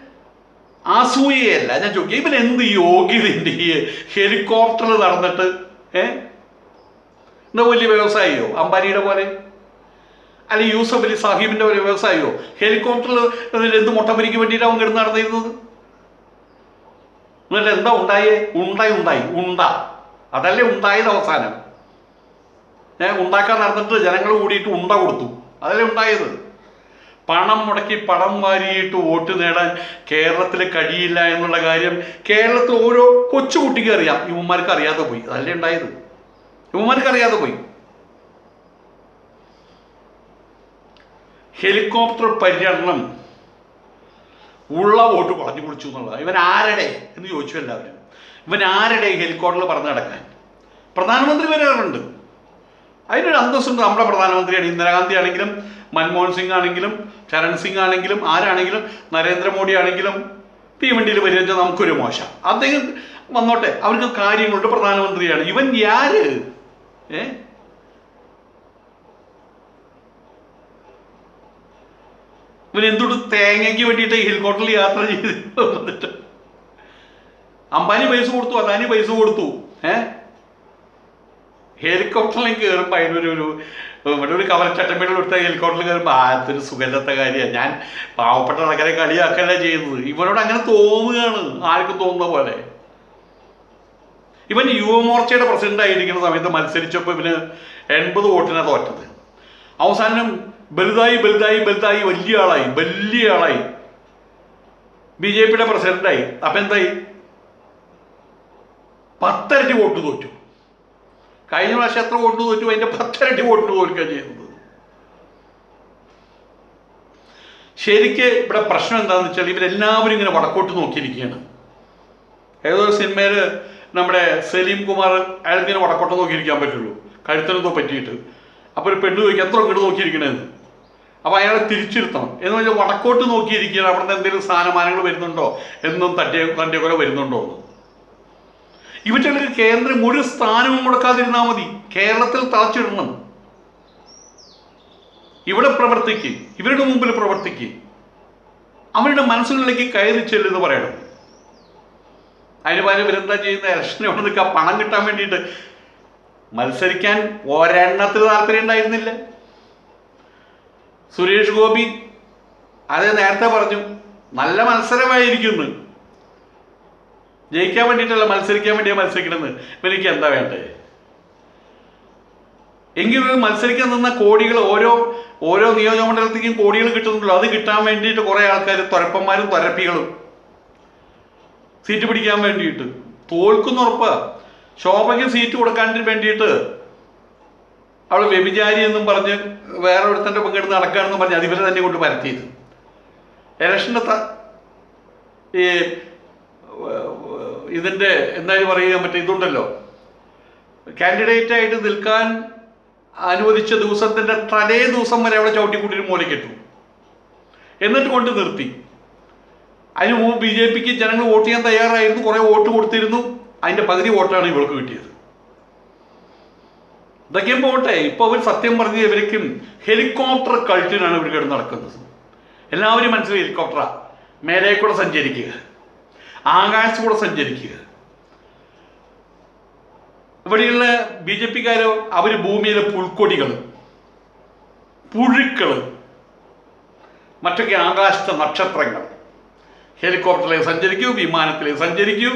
Speaker 1: അസൂയയല്ല ഞാൻ ചോദിക്കുക ഇവൻ എന്ത് യോഗ്യതയുണ്ട് ഈ ഹെലികോപ്റ്ററിൽ നടന്നിട്ട്? ഏ? എന്താ വലിയ വ്യവസായിയോ? അംബാനിയുടെ പോലെ? അല്ലെ യൂസഫ് അലി സാഹിബിന്റെ ഒരു വ്യവസായിയോ? ഹെലികോപ്റ്ററിൽ എന്ത് മുട്ടപ്പരിക്ക് വേണ്ടിയിട്ട് അവൻ കിടന്ന് നടന്നിരുന്നത് എന്നിട്ട് എന്താ ഉണ്ടായേ? ഉണ്ടായി ഉണ്ടായി ഉണ്ട. അതല്ലേ ഉണ്ടായത് അവസാനം. ഞാൻ ഉണ്ടാക്കാൻ നടന്നിട്ട് ജനങ്ങൾ കൂടിയിട്ട് ഉണ്ട കൊടുത്തു. അതല്ലേ ഉണ്ടായത്? പണം മുടക്കി പണം വാരിയിട്ട് വോട്ട് നേടാൻ കേരളത്തിൽ കഴിയില്ല എന്നുള്ള കാര്യം കേരളത്തിൽ ഓരോ കൊച്ചുകുട്ടിക്ക് അറിയാം. ഇവന്മാർക്ക് അറിയാതെ പോയി. അതല്ലേ ഉണ്ടായത്? ഇവന്മാർക്ക് അറിയാതെ പോയി. ഹെലികോപ്റ്റർ പര്യടനം ഉള്ള വോട്ട് കുറഞ്ഞു കുടിച്ചു എന്നുള്ളത് ഇവൻ ആരുടെ എന്ന് ചോദിച്ചു എല്ലാവരും. ഇവൻ ആരുടെ ഹെലികോപ്റ്ററിൽ പറഞ്ഞു നടക്കാൻ? പ്രധാനമന്ത്രി വരാറുണ്ട്. അതിനൊരു അന്തസ്സുണ്ട് നമ്മുടെ പ്രധാനമന്ത്രിയാണ് ഇന്ദിരാഗാന്ധി ആണെങ്കിലും മൻമോഹൻ സിംഗ് ആണെങ്കിലും ചരൺ സിംഗ് ആണെങ്കിലും ആരാണെങ്കിലും നരേന്ദ്രമോദി ആണെങ്കിലും തീവണ്ടിയിൽ വരിക നമുക്കൊരു മോശം. അദ്ദേഹം വന്നോട്ടെ അവർക്ക് കാര്യങ്ങളുണ്ട് പ്രധാനമന്ത്രിയാണ്. ഇവൻ യാര്? ഏ? ഇവൻ എന്തുകൊണ്ട് തേങ്ങയ്ക്ക് വേണ്ടിയിട്ട് ഹെലികോപ്റ്ററിൽ യാത്ര ചെയ്ത് വന്നിട്ട്? അംബാനി പൈസ കൊടുത്തു അദാനി പൈസ കൊടുത്തു ഏ? ഹെലികോപ്റ്ററിൽ കയറുമ്പോൾ അതിനൊരു ഒരു ഇവിടെ ഒരു കവലച്ചട്ടമ്പേട് കൊടുത്ത ഹെലികോപ്റ്ററിൽ കയറുമ്പോൾ അതൊരു സുഖമില്ലാത്ത കാര്യമാണ് ഞാൻ പാവപ്പെട്ട ആൾക്കാരെ കളിയാക്കല്ല ചെയ്യുന്നത്. ഇവരോട് അങ്ങനെ തോന്നുകയാണ്. ആർക്കും തോന്നുന്ന പോലെ. ഇവൻ യുവമോർച്ചയുടെ പ്രസിഡന്റ് ആയിരിക്കുന്ന സമയത്ത് മത്സരിച്ചപ്പോൾ ഇവന് എൺപത് വോട്ടിനെ തോറ്റത്. അവസാനം വലുതായി വലുതായി വലുതായി വലിയ ആളായി വലിയ ആളായി. ബി ജെ പിയുടെ പ്രസിഡന്റായി. അപ്പം എന്തായി? പത്തരട്ടി വോട്ട് തോറ്റു. കഴിഞ്ഞ പ്രാവശ്യം എത്ര വോട്ട് തോറ്റു? അതിന്റെ പത്തരട്ടി വോട്ടിന് തോൽക്കുക ചെയ്യുന്നത്. ശരിക്ക് ഇവിടെ പ്രശ്നം എന്താണെന്ന് വെച്ചാൽ ഇവരെല്ലാവരും ഇങ്ങനെ വടക്കോട്ട് നോക്കിയിരിക്കുകയാണ്. ഏതോ സിനിമയിൽ നമ്മുടെ സലീം കുമാർ അയാൾക്കിങ്ങനെ വടക്കോട്ട് നോക്കിയിരിക്കാൻ പറ്റുള്ളൂ. കഴുത്തിനെന്തോ പറ്റിയിട്ട്. അപ്പോൾ ഒരു പെണ്ണ് ചോദിക്കും എത്ര ഇങ്ങോട്ട് നോക്കിയിരിക്കണേന്ന് അപ്പോൾ അയാളെ തിരിച്ചിരുത്തണം. എന്ന് പറഞ്ഞാൽ വടക്കോട്ട് നോക്കിയിരിക്കുകയാണ്. അവിടുന്ന് എന്തെങ്കിലും സ്ഥാനമാനങ്ങൾ വരുന്നുണ്ടോ? എന്നും തട്ടിയ തന്റെ കൊല വരുന്നുണ്ടോ? എന്ന് ഇവറ്റകൾക്ക് കേന്ദ്രം ഒരു സ്ഥാനവും കൊടുക്കാതിരുന്നാൽ മതി. കേരളത്തിൽ തളച്ചിടണം. ഇവിടെ പ്രവർത്തിക്ക്. ഇവരുടെ മുമ്പിൽ പ്രവർത്തിക്ക്. അവരുടെ മനസ്സുകളിലേക്ക് കയറി ചെല്ലുന്നത് പറയണം. അതിന് പകരം ഇവരെന്താ ചെയ്യുന്ന ഇലക്ഷന് ഇവിടെ നിൽക്കുക പണം കിട്ടാൻ വേണ്ടിയിട്ട്. മത്സരിക്കാൻ ഒരെണ്ണത്തിൽ താല്പര്യം ഉണ്ടായിരുന്നില്ല. സുരേഷ് ഗോപി അത് നേരത്തെ പറഞ്ഞു നല്ല മത്സരമായിരിക്കുന്നു ജയിക്കാൻ വേണ്ടിയിട്ടല്ല മത്സരിക്കാൻ വേണ്ടിയാണ് മത്സരിക്കണമെന്ന് എനിക്ക് എന്താ വേണ്ടത്? എങ്കിലും മത്സരിക്കാൻ നിന്ന കോടികൾ ഓരോ ഓരോ നിയോജകമണ്ഡലത്തേക്കും കോടികൾ കിട്ടുന്നുണ്ടല്ലോ. അത് കിട്ടാൻ വേണ്ടിയിട്ട് കുറേ ആൾക്കാർ തുരപ്പന്മാരും തുരപ്പികളും സീറ്റ് പിടിക്കാൻ വേണ്ടിയിട്ട്. തോൽക്കുന്ന ഉറപ്പാ ശോഭയ്ക്ക് സീറ്റ് കൊടുക്കാൻ വേണ്ടിയിട്ട് അവൾ വ്യഭിചാരി എന്നും പറഞ്ഞ് വേറെ ഒരുത്തന്റെ പങ്കെടുത്ത് നടക്കുകയാണെന്നും പറഞ്ഞ് അതിവരെ തന്നെ കൊണ്ട് പരത്തിയത്. ഇലക്ഷന്റെ ഈ ഇതിന്റെ എന്തായാലും പറയുക മറ്റേ ഇതുണ്ടല്ലോ. കാൻഡിഡേറ്റ് ആയിട്ട് നിൽക്കാൻ അനുവദിച്ച ദിവസത്തിന്റെ തലേ ദിവസം വരെ അവളെ ചവിട്ടിക്കൂട്ടിന് മൂലക്കിട്ടു എന്നിട്ട് കൊണ്ട് നിർത്തി. അതിന് മുമ്പ് ബി ജെ പിക്ക് ജനങ്ങൾ വോട്ട് ചെയ്യാൻ തയ്യാറായിരുന്നു കുറേ വോട്ട് കൊടുത്തിരുന്നു. അതിന്റെ പകുതി വോട്ടാണ് ഇവൾക്ക് കിട്ടിയത്. ഇതൊക്കെയും പോട്ടെ ഇപ്പൊ അവർ സത്യം പറഞ്ഞ് ഇവർക്കും ഹെലികോപ്റ്റർ കൾട്ടിനാണ് ഇവർ കിടന്ന് നടക്കുന്നത്. എല്ലാവരും മനസ്സിൽ ഹെലികോപ്റ്ററാ? മേലെ കൂടെ സഞ്ചരിക്കുക ആകാശത്തൂടെ സഞ്ചരിക്കുക. ഇവിടെയുള്ള ബി ജെ പിക്കാരോ അവർ ഭൂമിയിലെ പുൽക്കൊടികൾ പുഴുക്കൾ മറ്റൊക്കെ ആകാശത്തെ നക്ഷത്രങ്ങൾ ഹെലികോപ്റ്ററിലേക്ക് സഞ്ചരിക്കൂ വിമാനത്തിലേക്ക് സഞ്ചരിക്കൂ.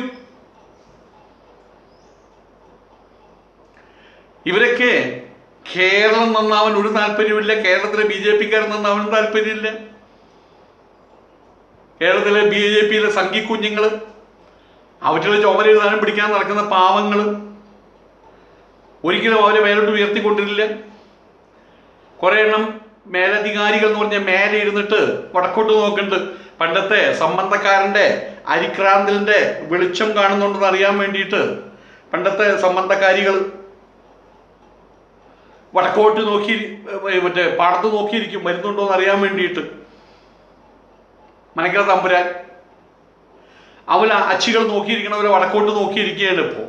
Speaker 1: ഇവരൊക്കെ കേരളം നന്നാവാൻ ഒരു താല്പര്യമില്ല കേരളത്തിലെ ബി ജെ പിക്കാർ നന്നാവാൻ താല്പര്യമില്ല. കേരളത്തിലെ ബി ജെ പിയിലെ സംഘിക്കുഞ്ഞുങ്ങൾ അവറ്റുള്ള ചുമര എഴുതാനും പിടിക്കാൻ നടക്കുന്ന പാവങ്ങൾ ഒരിക്കലും അവരെ മേലോട്ട് ഉയർത്തിക്കൊണ്ടിരില്ല. കുറേ എണ്ണം മേലധികാരികൾ എന്ന് പറഞ്ഞാൽ മേലെ ഇരുന്നിട്ട് വടക്കോട്ട് നോക്കുന്നുണ്ട്. പണ്ടത്തെ സംബന്ധക്കാരന്റെ അരിക്രാന്തലിന്റെ വെളിച്ചം കാണുന്നുണ്ടെന്ന് അറിയാൻ വേണ്ടിയിട്ട് പണ്ടത്തെ സംബന്ധക്കാരികൾ വടക്കോട്ട് നോക്കി മറ്റേ പാടത്ത് നോക്കിയിരിക്കും വരുന്നുണ്ടോ എന്ന് അറിയാൻ വേണ്ടിയിട്ട്. മനക്കര തമ്പുരാൻ. അവൻ അച്ചികൾ നോക്കിയിരിക്കണവരെ വടക്കോട്ട് നോക്കിയിരിക്കുകയാണ് ഇപ്പോൾ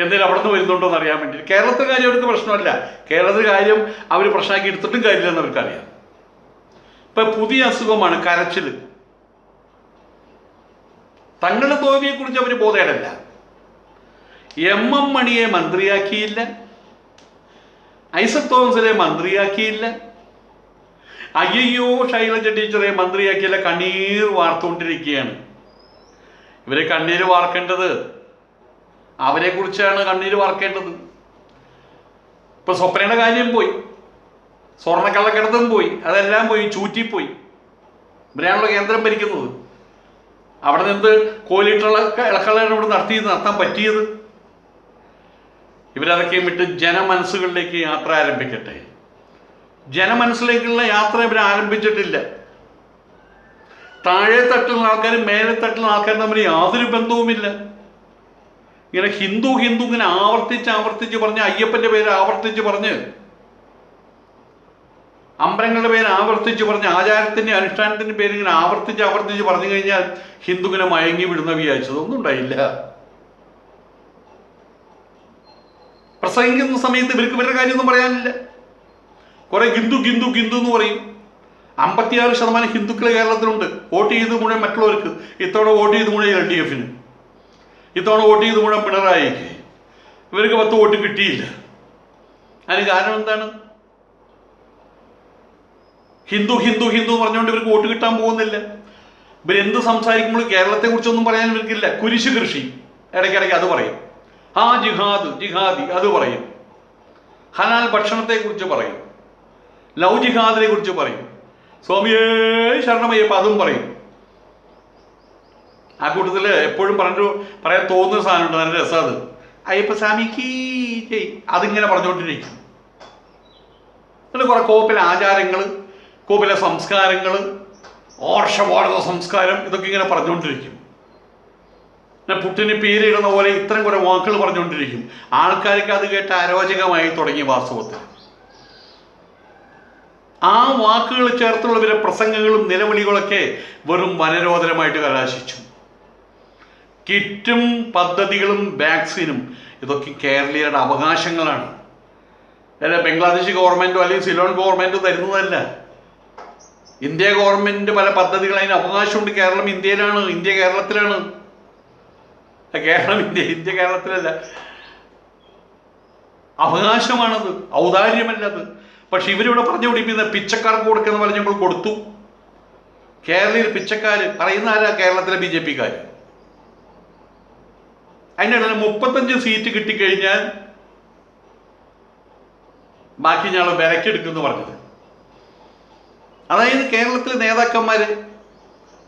Speaker 1: എന്തേലും അവിടെ നിന്ന് വരുന്നുണ്ടോ എന്ന് അറിയാൻ വേണ്ടി കേരളത്തിലെ കാര്യം അവർക്ക് പ്രശ്നമല്ല. കേരളത്തിലെ കാര്യം അവർ പ്രശ്നമാക്കി എടുത്തിട്ടും കാര്യമില്ലെന്ന് അവർക്കറിയാം. ഇപ്പൊ പുതിയ അസുഖമാണ് കരച്ചിൽ തങ്ങളുടെ തോൽവിയെ കുറിച്ച് അവർ ബോധേടല്ല. എം എം മണിയെ മന്ത്രിയാക്കിയില്ല. ഐസക് തോമസിനെ മന്ത്രിയാക്കിയില്ല. അയ്യോ ശൈലജ ടീച്ചറെ മന്ത്രിയാക്കിയില്ല കണ്ണീർ വാർത്തുകൊണ്ടിരിക്കുകയാണ്. ഇവരെ കണ്ണീര് വാർക്കേണ്ടത്? അവരെ കുറിച്ചാണ് കണ്ണീര് വാർക്കേണ്ടത്. ഇപ്പൊ സ്വപ്നയുടെ കാര്യം പോയി. സ്വർണക്കള്ളക്കിടത്തും പോയി. അതെല്ലാം പോയി ചൂറ്റിപ്പോയി. ഇവരെയാണല്ലോ കേന്ദ്രം ഭരിക്കുന്നത്. അവിടെ നിന്ന് കോലിട്ടുള്ള ഇളക്കളയാണ് ഇവിടെ നടത്തിയത്? നടത്താൻ പറ്റിയത്? ഇവരതൊക്കെയും വിട്ട് ജനമനസ്സുകളിലേക്ക് യാത്ര ആരംഭിക്കട്ടെ. ജനമനസ്സിലേക്കുള്ള യാത്ര ഇവർ ആരംഭിച്ചിട്ടില്ല. താഴെ തട്ടുന്ന ആൾക്കാരും മേലെ തട്ടുന്ന ആൾക്കാരും തമ്മിൽ യാതൊരു ബന്ധവുമില്ല. ഇങ്ങനെ ഹിന്ദു ഹിന്ദു ഇങ്ങനെ ആവർത്തിച്ച് ആവർത്തിച്ച് പറഞ്ഞ് അയ്യപ്പന്റെ പേര് ആവർത്തിച്ച് പറഞ്ഞ് അമ്പലങ്ങളുടെ പേര് ആവർത്തിച്ച് പറഞ്ഞ് ആചാരത്തിന്റെ അനുഷ്ഠാനത്തിന്റെ പേര് ഇങ്ങനെ ആവർത്തിച്ച് ആവർത്തിച്ച് പറഞ്ഞു കഴിഞ്ഞാൽ ഹിന്ദുവിനെ മയങ്ങി വിടുന്ന വിചാരിച്ചതൊന്നും ഉണ്ടായില്ല. പ്രസംഗിക്കുന്ന സമയത്ത് ഇവർക്ക് ഇവരുടെ കാര്യമൊന്നും പറയാനില്ല. കുറെ ഹിന്ദു ഹിന്ദു ഹിന്ദു എന്ന് പറയും. അമ്പത്തിയാറ് ശതമാനം ഹിന്ദുക്കൾ കേരളത്തിലുണ്ട്. വോട്ട് ചെയ്ത് മുഴുവൻ മറ്റുള്ളവർക്ക്. ഇത്തവണ വോട്ട് ചെയ്ത് മുഴുവൻ എൽ ഡി എഫിന്. ഇത്തവണ വോട്ട് ചെയ്ത് മുഴുവൻ പിണറായിക്ക്. ഇവർക്ക് പത്ത് വോട്ട് കിട്ടിയില്ല. അതിന് കാരണം എന്താണ്? ഹിന്ദു ഹിന്ദു ഹിന്ദു പറഞ്ഞുകൊണ്ട് ഇവർക്ക് വോട്ട് കിട്ടാൻ പോകുന്നില്ല. ഇവർ ഇവരെന്ത് സംസാരിക്കുമ്പോൾ കേരളത്തെ കുറിച്ചൊന്നും പറയാൻ ഇവർക്കില്ല. കുരിശു കൃഷി. ഇടയ്ക്കിടയ്ക്ക് അത് പറയും. ആ ജിഹാദ് ജിഹാദി അത് പറയും. ഹലാൽ ഭക്ഷണത്തെ കുറിച്ച് പറയും. ലൗ ജിഹാദിനെ കുറിച്ച് പറയും. സ്വാമിയേ ശരണമയ്യപ്പ അതും പറയും. ആ കൂട്ടത്തിൽ എപ്പോഴും പറഞ്ഞു പറയാൻ തോന്നുന്ന സാധനമുണ്ട്. നല്ല രസം അത്. അയ്യപ്പ സ്വാമിക്ക് അതിങ്ങനെ പറഞ്ഞുകൊണ്ടിരിക്കും. എന്നിട്ട് കുറെ കോപ്പിലെ ആചാരങ്ങൾ കോപ്പിലെ സംസ്കാരങ്ങൾ ഓർഷവാടത സംസ്കാരം ഇതൊക്കെ ഇങ്ങനെ പറഞ്ഞുകൊണ്ടിരിക്കും. പിന്നെ പുട്ടിന് പേരിടുന്ന പോലെ ഇത്തരം കുറേ വാക്കുകൾ പറഞ്ഞുകൊണ്ടിരിക്കും. ആൾക്കാർക്ക് അത് കേട്ട് അരോചകമായി തുടങ്ങി വാസ്തവത്തിൽ. ആ വാക്കുകൾ ചേർത്തുള്ള ഇവരെ പ്രസംഗങ്ങളും നിലവിളികളൊക്കെ വെറും വനരോധനമായിട്ട് കലാശിച്ചു. കിറ്റും പദ്ധതികളും വാക്സിനും ഇതൊക്കെ കേരളീയരുടെ അവകാശങ്ങളാണ്. അല്ല ബംഗ്ലാദേശ് ഗവൺമെന്റോ അല്ലെങ്കിൽ സിലോൺ ഗവൺമെന്റോ തരുന്നതല്ല. ഇന്ത്യ ഗവൺമെന്റിന്റെ പല പദ്ധതികൾ അതിന് അവകാശമുണ്ട്. കേരളം ഇന്ത്യയിലാണ് ഇന്ത്യ കേരളത്തിലാണ്. കേരളം ഇന്ത്യ ഇന്ത്യ കേരളത്തിലല്ല. അവകാശമാണത് ഔദാര്യമല്ലത്. പക്ഷെ ഇവരിവിടെ പറഞ്ഞു പിടിപ്പിക്കുന്ന പിച്ചക്കാർക്ക് കൊടുക്കുന്ന പറഞ്ഞ് ഞങ്ങൾ കൊടുത്തു. കേരളയിൽ പിച്ചക്കാര് പറയുന്ന ആരാ കേരളത്തിലെ ബി ജെ പിക്കാർ അതിന്റെ ഇടയിൽ മുപ്പത്തഞ്ച് സീറ്റ് കിട്ടിക്കഴിഞ്ഞാൽ ബാക്കി ഞങ്ങൾ വിലക്കെടുക്കുമെന്ന് പറഞ്ഞത്. അതായത് കേരളത്തിലെ നേതാക്കന്മാര്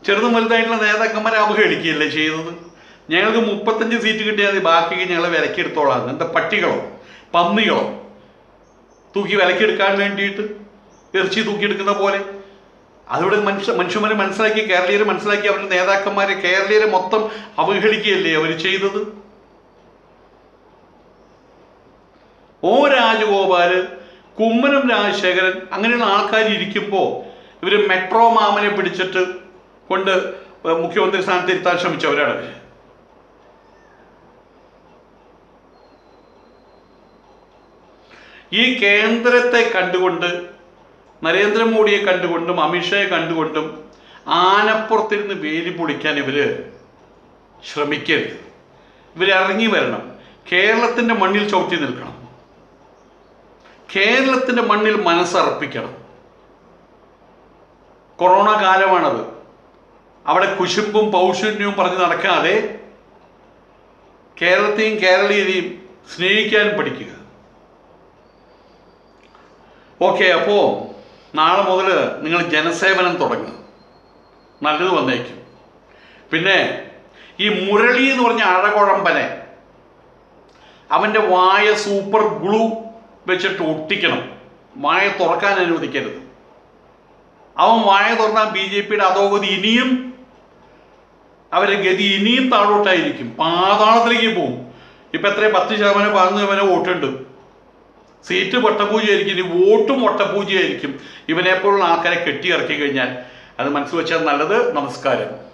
Speaker 1: ചെറുതും വലുതായിട്ടുള്ള നേതാക്കന്മാരെ അവഹേളിക്കുകയല്ലേ ചെയ്തത് ഞങ്ങൾക്ക് മുപ്പത്തഞ്ച് സീറ്റ് കിട്ടിയാൽ മതി ബാക്കി ഞങ്ങൾ വിലക്കെടുത്തോളാം എന്താ പട്ടികളോ? പന്നികളോ? തൂക്കി വിലക്കെടുക്കാൻ വേണ്ടിയിട്ട് ഇറച്ചി തൂക്കിയെടുക്കുന്ന പോലെ. അതിവിടെ മനുഷ്യ മനുഷ്യന്മാരെ മനസ്സിലാക്കി കേരളീയരെ മനസ്സിലാക്കി അവരുടെ നേതാക്കന്മാരെ കേരളീയരെ മൊത്തം അവഹേളിക്കുകയല്ലേ അവർ ചെയ്തത്? ഓ രാജഗോപാൽ കുമ്മനം രാജശേഖരൻ അങ്ങനെയുള്ള ആൾക്കാർ ഇരിക്കുമ്പോൾ ഇവർ മെട്രോ മാമനെ പിടിച്ചിട്ട് കൊണ്ട് മുഖ്യമന്ത്രി സ്ഥാനത്ത് ഇരുത്താൻ ശ്രമിച്ചവരാണ് അവർ ഈ കേന്ദ്രത്തെ കണ്ടുകൊണ്ട് നരേന്ദ്രമോദിയെ കണ്ടുകൊണ്ടും അമിത്ഷായെ കണ്ടുകൊണ്ടും ആനപ്പുറത്തിരുന്ന് വേലി പൊളിക്കാൻ ഇവർ ശ്രമിക്കരുത്. ഇവരിറങ്ങി വരണം. കേരളത്തിന്റെ മണ്ണിൽ ചവിട്ടി നിൽക്കണം. കേരളത്തിന്റെ മണ്ണിൽ മനസ്സർപ്പിക്കണം. കൊറോണ കാലമാണത്. അവിടെ കുശുമ്പും പൗഷന്യവും പറഞ്ഞ് നടക്കാതെ കേരളത്തെയും കേരളീയരെയും സ്നേഹിക്കാൻ പഠിക്കുക. ഓക്കെ അപ്പോൾ നാളെ മുതൽ നിങ്ങൾ ജനസേവനം തുടങ്ങുക. നല്ലത് വന്നേക്കും. പിന്നെ ഈ മുരളി എന്ന് പറഞ്ഞ അഴകുഴമ്പനെ അവന്റെ വായ സൂപ്പർ ഗ്ലൂ വെച്ചിട്ട് ഒട്ടിക്കണം. വായ തുറക്കാൻ അനുവദിക്കരുത്. അവൻ വായ തുറന്നാൽ ബി ജെ പിയുടെ അധോഗതി ഇനിയും അവരുടെ ഗതി ഇനിയും താഴോട്ടായിരിക്കും. പാതാളത്തിലേക്ക് പോകും. ഇപ്പം എത്രയും? പത്ത് ശതമാനം പതിനൊന്ന് ശതമാനം വോട്ടുണ്ട്. സീറ്റ് വട്ടപൂജയായിരിക്കും. ഇനി വോട്ടും വട്ടപൂജയായിരിക്കും. ഇവനെപ്പോലുള്ള ആൾക്കാരെ കെട്ടിയിറക്കി കഴിഞ്ഞാൽ അത് മനസ്സിൽ വെച്ചാൽ നല്ലത്. നമസ്കാരം.